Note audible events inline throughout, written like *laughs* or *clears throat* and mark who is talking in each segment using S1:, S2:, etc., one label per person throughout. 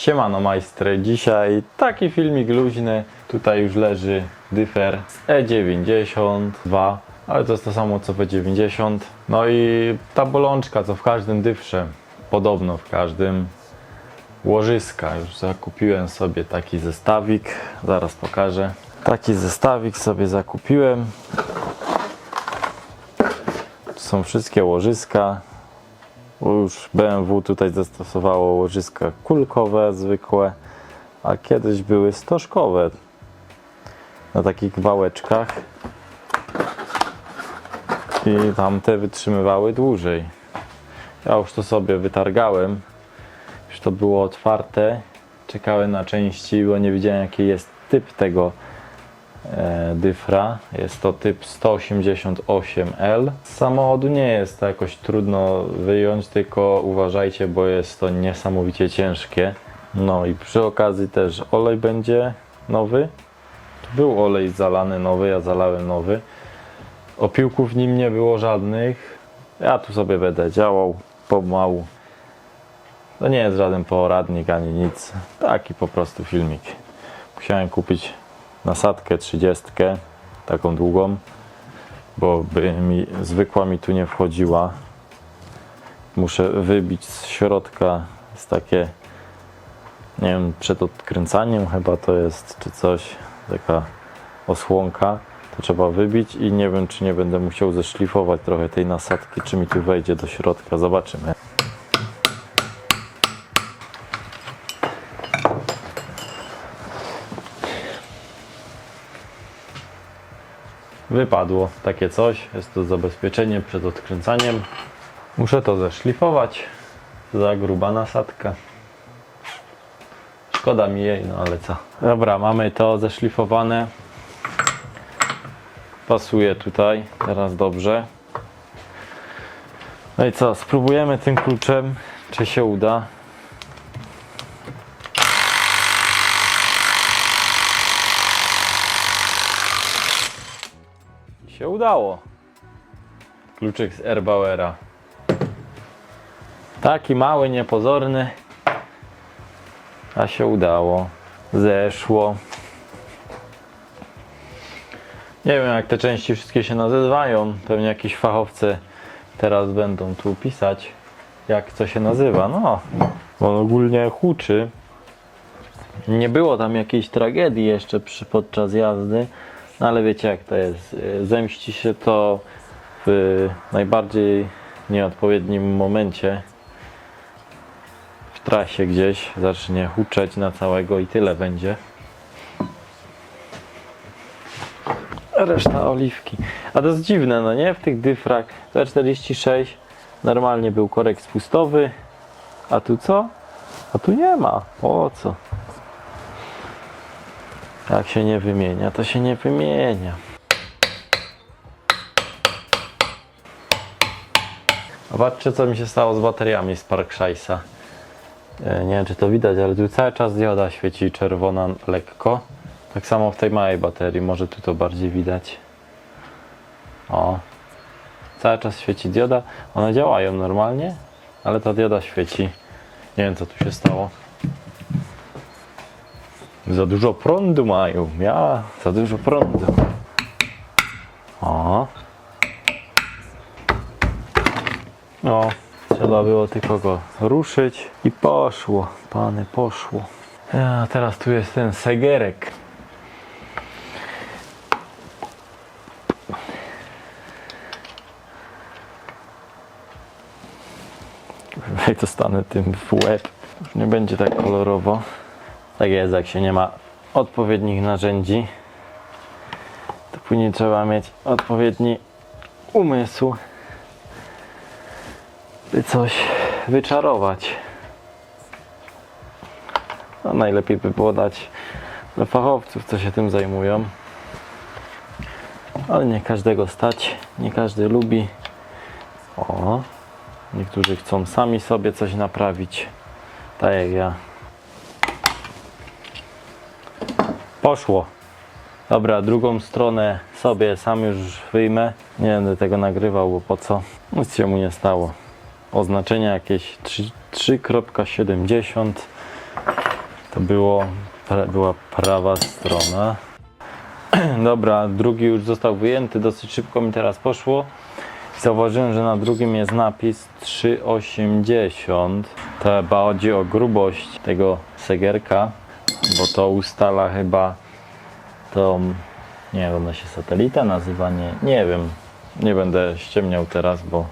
S1: Siemano majstry, dzisiaj taki filmik luźny. Tutaj już leży dyfer z E92, ale to jest to samo co w E90. No i ta bolączka co w każdym dyfrze, podobno w każdym łożyska. Już zakupiłem sobie taki zestawik, zaraz pokażę. Taki zestawik sobie zakupiłem. Są wszystkie łożyska. Już BMW tutaj zastosowało łożyska kulkowe, zwykłe, a kiedyś były stożkowe. Na takich wałeczkach. I tamte wytrzymywały dłużej. Ja już to sobie wytargałem, już to było otwarte, czekałem na części, bo nie wiedziałem jaki jest typ tego dyfra. Jest to typ 188L. Z samochodu nie jest to jakoś trudno wyjąć, tylko uważajcie, bo jest to niesamowicie ciężkie. No i przy okazji też olej będzie nowy. Był olej zalany nowy, ja zalałem nowy. Opiłków w nim nie było żadnych. Ja tu sobie będę działał pomału. To nie jest żaden poradnik ani nic. Taki po prostu filmik. Musiałem kupić nasadkę 30, taką długą, bo by mi zwykła mi tu nie wchodziła. Muszę wybić z środka z takie, nie wiem, przed odkręcaniem chyba to jest, czy coś, taka osłonka. To trzeba wybić i nie wiem, czy nie będę musiał zeszlifować trochę tej nasadki, czy mi tu wejdzie do środka. Zobaczymy. Wypadło takie coś. Jest to zabezpieczenie przed odkręcaniem. Muszę to zeszlifować. Za gruba nasadka. Szkoda mi jej, no ale co. Dobra, mamy to zeszlifowane. Pasuje tutaj. Teraz dobrze. No i co? Spróbujemy tym kluczem, czy się uda. Udało. Kluczyk z Erbauera. Taki mały, niepozorny. A się udało. Zeszło. Nie wiem jak te części wszystkie się nazywają. Pewnie jakieś fachowcy teraz będą tu pisać jak co się nazywa. No, on ogólnie huczy. Nie było tam jakiejś tragedii jeszcze przy, podczas jazdy, no ale wiecie jak to jest. Y, Zemści się to w najbardziej nieodpowiednim momencie w trasie gdzieś zacznie huczeć na całego i tyle będzie. Reszta oliwki. A to jest dziwne, no nie? W tych dyfrach T46 normalnie był korek spustowy, a tu co? A tu nie ma. Po co? Jak się nie wymienia, to się nie wymienia. Zobaczcie, co mi się stało z bateriami z Parkshine'a. E, Nie wiem, czy to widać, ale tu cały czas dioda świeci czerwona lekko. Tak samo w tej małej baterii, może tu to bardziej widać. O, cały czas świeci dioda. One działają normalnie, ale ta dioda świeci. Nie wiem, co tu się stało. Za dużo prądu mają. Ja, za dużo prądu. O. O, trzeba było tylko go ruszyć i poszło. Pany, poszło. A teraz tu jest ten segerek. Jak dostanę tym w łeb. Już nie będzie tak kolorowo. Tak jest, jak się nie ma odpowiednich narzędzi, to później trzeba mieć odpowiedni umysł, by coś wyczarować. No, najlepiej by było dać do fachowców, co się tym zajmują. Ale nie każdego stać, nie każdy lubi. O, niektórzy chcą sami sobie coś naprawić, tak jak ja. Poszło. Dobra, drugą stronę sobie sam już wyjmę. Nie będę tego nagrywał, bo po co? Nic się mu nie stało. Oznaczenia jakieś 3 3.70. To było, pra, była prawa strona. *clears throat* Dobra, drugi już został wyjęty, dosyć szybko mi teraz poszło. Zauważyłem, że na drugim jest napis 3,80. To chyba chodzi o grubość tego segerka, bo to ustala chyba tą, nie wiem, ona się satelita nazywa, nie, nie wiem. Nie będę ściemniał teraz, bo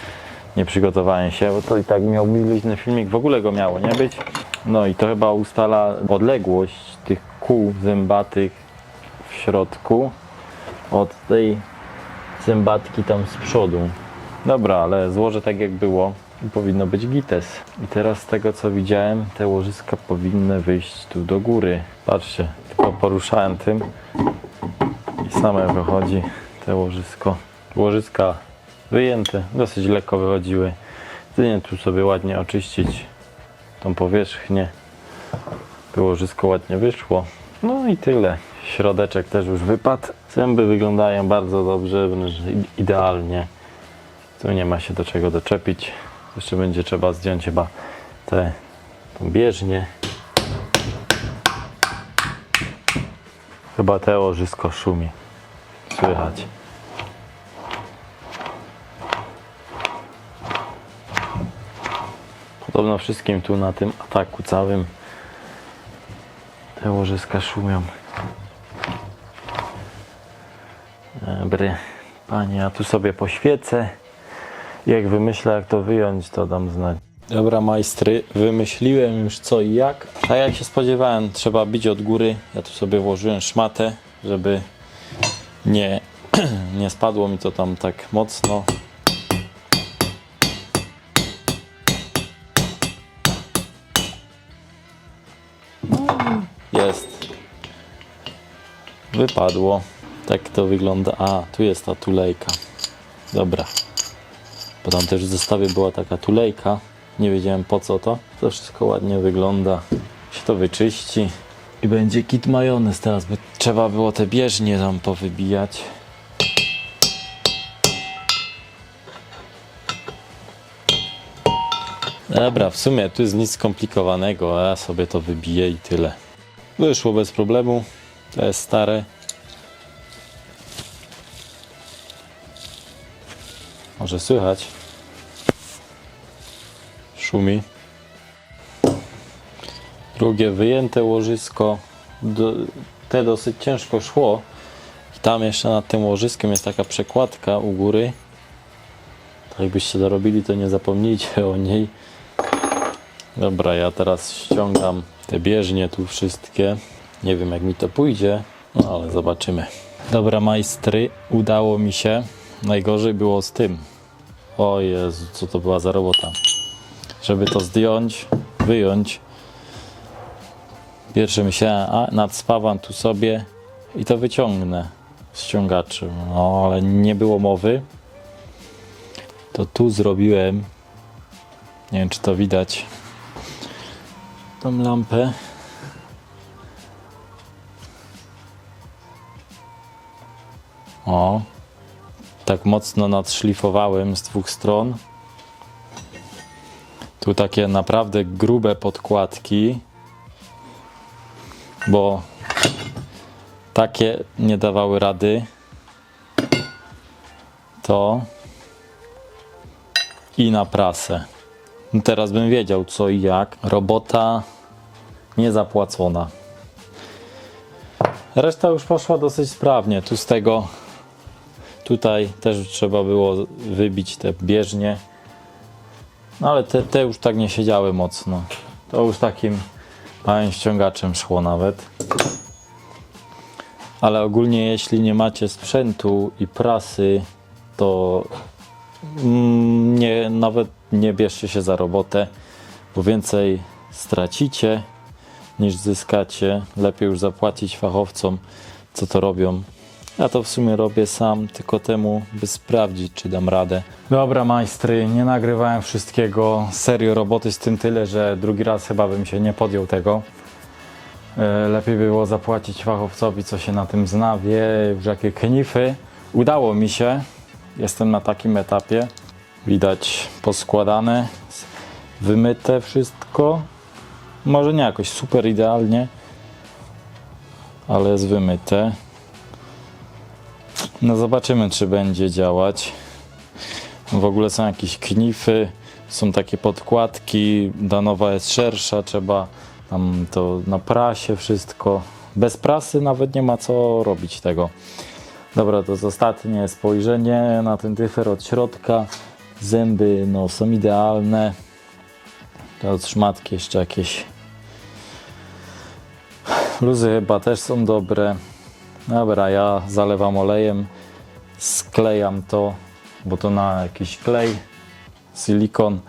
S1: *laughs* nie przygotowałem się, bo to i tak miał mi luźny filmik, w ogóle go miało nie być. No i to chyba ustala odległość tych kół zębatych w środku od tej zębatki tam z przodu. Dobra, ale złożę tak jak było i powinno być gites. I teraz z tego co widziałem, te łożyska powinny wyjść tu do góry. Patrzcie, tylko poruszałem tym i same wychodzi te łożysko. Łożyska wyjęte, dosyć lekko wychodziły. Jedynie tu sobie ładnie oczyścić tą powierzchnię. To łożysko ładnie wyszło. No i tyle. Środeczek też już wypadł. Zęby wyglądają bardzo dobrze, wręcz idealnie. Tu nie ma się do czego doczepić. Jeszcze będzie trzeba zdjąć chyba tą bieżnię. Chyba te łożysko szumi. Słychać. Podobno wszystkim tu na tym ataku całym te łożyska szumią. Dobry, panie, ja tu sobie poświecę. Jak wymyślę, jak to wyjąć, to dam znać. Dobra, majstry, wymyśliłem już co i jak. A jak się spodziewałem, trzeba bić od góry. Ja tu sobie włożyłem szmatę, żeby nie, *clears throat* nie spadło mi to tam tak mocno. Jest. Wypadło. Tak to wygląda. A, tu jest ta tulejka. Dobra. Bo tam też w zestawie była taka tulejka. Nie wiedziałem po co to. To wszystko ładnie wygląda. Się to wyczyści. I będzie kit majonez teraz, by trzeba było te bieżnie tam powybijać. Dobra, w sumie tu jest nic skomplikowanego, a ja sobie to wybiję i tyle. Wyszło bez problemu. To jest stare. Może słychać. Szumi. Drugie wyjęte łożysko. Do, te dosyć ciężko szło. Tam jeszcze nad tym łożyskiem jest taka przekładka u góry. Tak jakbyście to robili, to nie zapomnijcie o niej. Dobra, ja teraz ściągam te bieżnie tu wszystkie. Nie wiem jak mi to pójdzie, no ale zobaczymy. Dobra, majstry, udało mi się. Najgorzej było z tym. O Jezu, co to była za robota. Żeby to zdjąć, wyjąć. Pierwsze myślałem, a nadspawam tu sobie i to wyciągnę z ściągaczy. No ale nie było mowy. To tu zrobiłem. Nie wiem czy to widać. Tą lampę. O, tak mocno nadszlifowałem z dwóch stron. Tu takie naprawdę grube podkładki, bo takie nie dawały rady. To i na prasę. No Teraz bym wiedział co i jak. Robota niezapłacona. Reszta już poszła dosyć sprawnie. Tu z tego Tutaj też trzeba było wybić te bieżnie. No ale te, te już tak nie siedziały mocno. To już takim małym ściągaczem szło nawet. Ale ogólnie jeśli nie macie sprzętu i prasy, to mm, nie, nawet nie bierzcie się za robotę, bo więcej stracicie niż zyskacie. Lepiej już zapłacić fachowcom, co to robią. Ja to w sumie robię sam, tylko temu, by sprawdzić, czy dam radę. Dobra, majstry, nie nagrywałem wszystkiego. Serio, roboty z tym tyle, że drugi raz chyba bym się nie podjął tego. E, Lepiej by było zapłacić fachowcowi, co się na tym zna, wie już jakie knify. Udało mi się. Jestem na takim etapie. Widać poskładane, wymyte wszystko. Może nie jakoś super idealnie, ale jest wymyte. No zobaczymy, czy będzie działać. W ogóle są jakieś knify, są takie podkładki, danowa jest szersza, trzeba tam to na prasie wszystko. Bez prasy nawet nie ma co robić tego. Dobra, to jest ostatnie spojrzenie na ten dyfer od środka. Zęby no, są idealne. Teraz szmatki jeszcze jakieś. Luzy chyba też są dobre. Dobra, ja zalewam olejem, sklejam to, bo to na jakiś klej, silikon.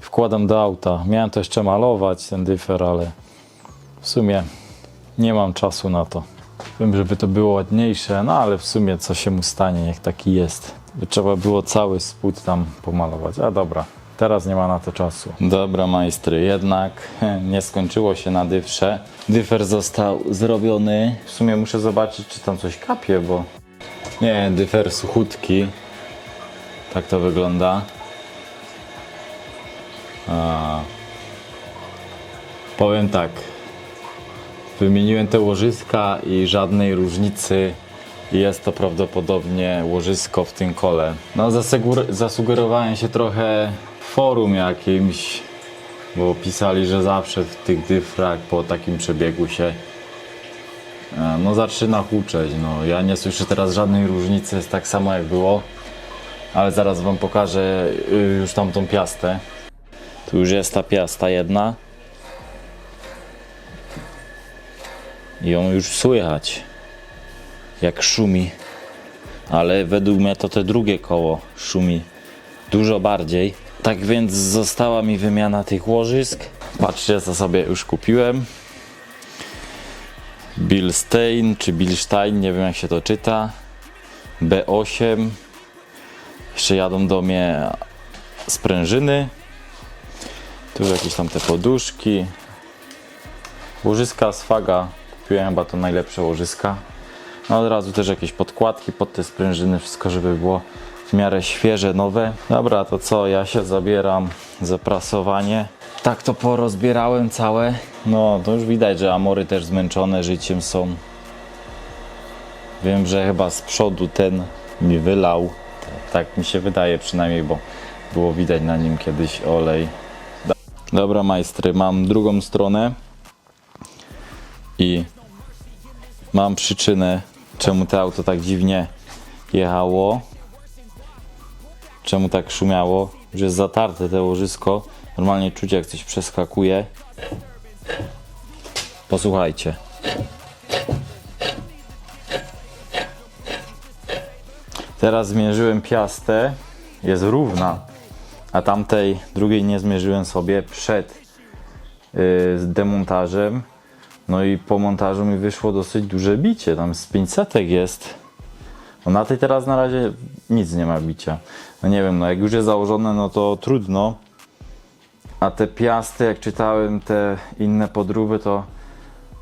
S1: Wkładam do auta. Miałem to jeszcze malować, ten dyfer, ale w sumie nie mam czasu na to. Wiem, żeby to było ładniejsze, no ale w sumie co się mu stanie, niech taki jest. By trzeba było cały spód tam pomalować. A dobra, teraz nie ma na to czasu. Dobra, majstry, jednak *laughs* nie skończyło się na dyfrze. Dyfer został zrobiony. W sumie muszę zobaczyć, czy tam coś kapie, bo... Nie, dyfer suchutki. Tak to wygląda. A. Powiem tak, Wymieniłem te łożyska i żadnej różnicy. Jest to prawdopodobnie łożysko w tym kole. No, zasugerowałem się trochę forum jakimś, bo pisali, że zawsze w tych dyfrach po takim przebiegu się e, no zaczyna huczeć. No, ja nie słyszę teraz żadnej różnicy, jest tak samo jak było, ale zaraz wam pokażę y, już tamtą piastę. Tu już jest ta piasta jedna. I ją już słychać, jak szumi. Ale według mnie to te drugie koło szumi dużo bardziej. Tak więc została mi wymiana tych łożysk. Patrzcie, co sobie już kupiłem. Bilstein czy Bilstein, nie wiem jak się to czyta. B8. Jeszcze jadą do mnie sprężyny. Tu jakieś tam te poduszki. Łożyska z Faga kupiłem chyba to najlepsze łożyska. No od razu też jakieś podkładki pod te sprężyny, wszystko żeby było w miarę świeże, nowe. Dobra, to co, ja się zabieram za prasowanie. Tak to porozbierałem całe. No to już widać, że amory też zmęczone życiem są. Wiem, że chyba z przodu ten mi wylał. Tak mi się wydaje przynajmniej, bo było widać na nim kiedyś olej. Dobra majstry, mam drugą stronę i mam przyczynę, czemu to auto tak dziwnie jechało, czemu tak szumiało, że jest zatarte te łożysko. Normalnie czuć jak coś przeskakuje. Posłuchajcie. Teraz zmierzyłem piastę, jest równa, a tamtej drugiej nie zmierzyłem sobie przed yy, demontażem. No i po montażu mi wyszło dosyć duże bicie, tam z 500 jest. No na tej teraz na razie nic nie ma bicia. No nie wiem, no jak już jest założone, no to trudno. A te piasty, jak czytałem te inne podróby, to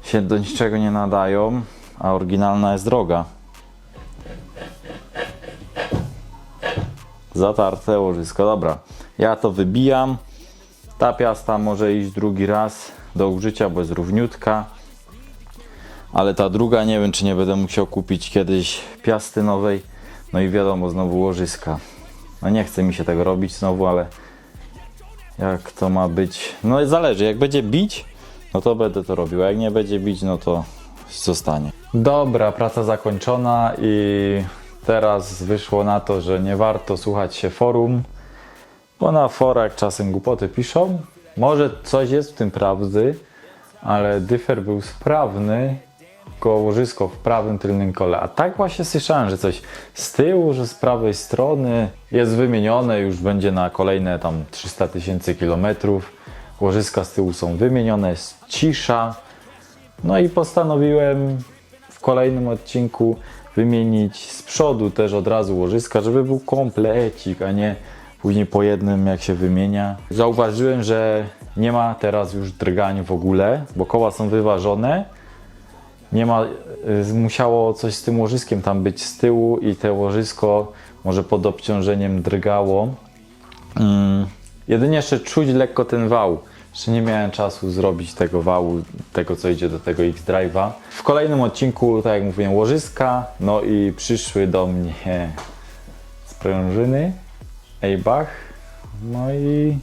S1: się do niczego nie nadają, a oryginalna jest droga. Zatarte łożysko, dobra. Ja to wybijam. Ta piasta może iść drugi raz do użycia, bo jest równiutka. Ale ta druga nie wiem, czy nie będę musiał kupić kiedyś piasty nowej. No i wiadomo, znowu łożyska. No nie chce mi się tego robić znowu, ale jak to ma być? No zależy, jak będzie bić, no to będę to robił, a jak nie będzie bić, no to zostanie. Dobra, praca zakończona i teraz wyszło na to, że nie warto słuchać się forum, bo na forach czasem głupoty piszą. Może coś jest w tym prawdy, ale dyfer był sprawny, tylko łożysko w prawym tylnym kole. A tak właśnie słyszałem, że coś z tyłu, że z prawej strony jest wymienione, już będzie na kolejne tam 300 tysięcy kilometrów. Łożyska z tyłu są wymienione, jest cisza. No i postanowiłem w kolejnym odcinku wymienić z przodu też od razu łożyska, żeby był komplecik, a nie później po jednym jak się wymienia. Zauważyłem, że nie ma teraz już drgań w ogóle, bo koła są wyważone. Nie ma, y, musiało coś z tym łożyskiem tam być z tyłu i te łożysko może pod obciążeniem drgało. Mm, jedynie jeszcze czuć lekko ten wał, Jeszcze nie miałem czasu zrobić tego wału, tego co idzie do tego X-Drive'a. W kolejnym odcinku, tak jak mówiłem, łożyska, no i przyszły do mnie sprężyny, Eibach, no i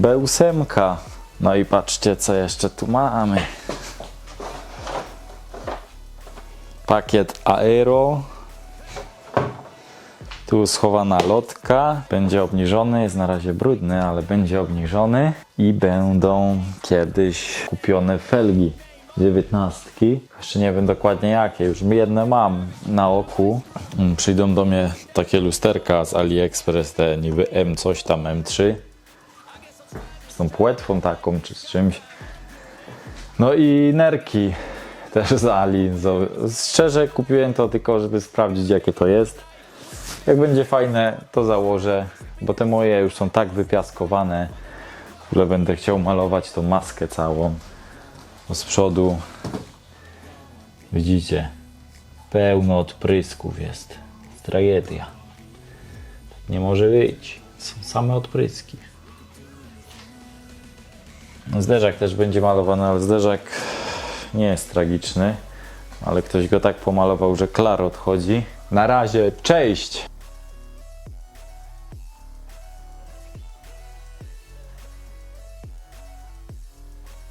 S1: B8. No i patrzcie co jeszcze tu mamy. Pakiet Aero. Tu schowana lotka, będzie obniżony, jest na razie brudny, ale będzie obniżony i będą kiedyś kupione felgi dziewiętnastki. Jeszcze nie wiem dokładnie jakie, już jedne mam na oku. Mm, Przyjdą do mnie takie lusterka z AliExpress, te niby M coś tam, M3. Z tą płetwą taką czy z czymś. No i nerki też z Ali. Z- Szczerze kupiłem to tylko, żeby sprawdzić jakie to jest. Jak będzie fajne, to założę, bo te moje już są tak wypiaskowane, że będę chciał malować tą maskę całą. Bo z przodu widzicie, pełno odprysków jest. Tragedia. Nie może być. Są same odpryski. Zderzak też będzie malowany, ale zderzak nie jest tragiczny. Ale ktoś go tak pomalował, że klar odchodzi. Na razie, cześć!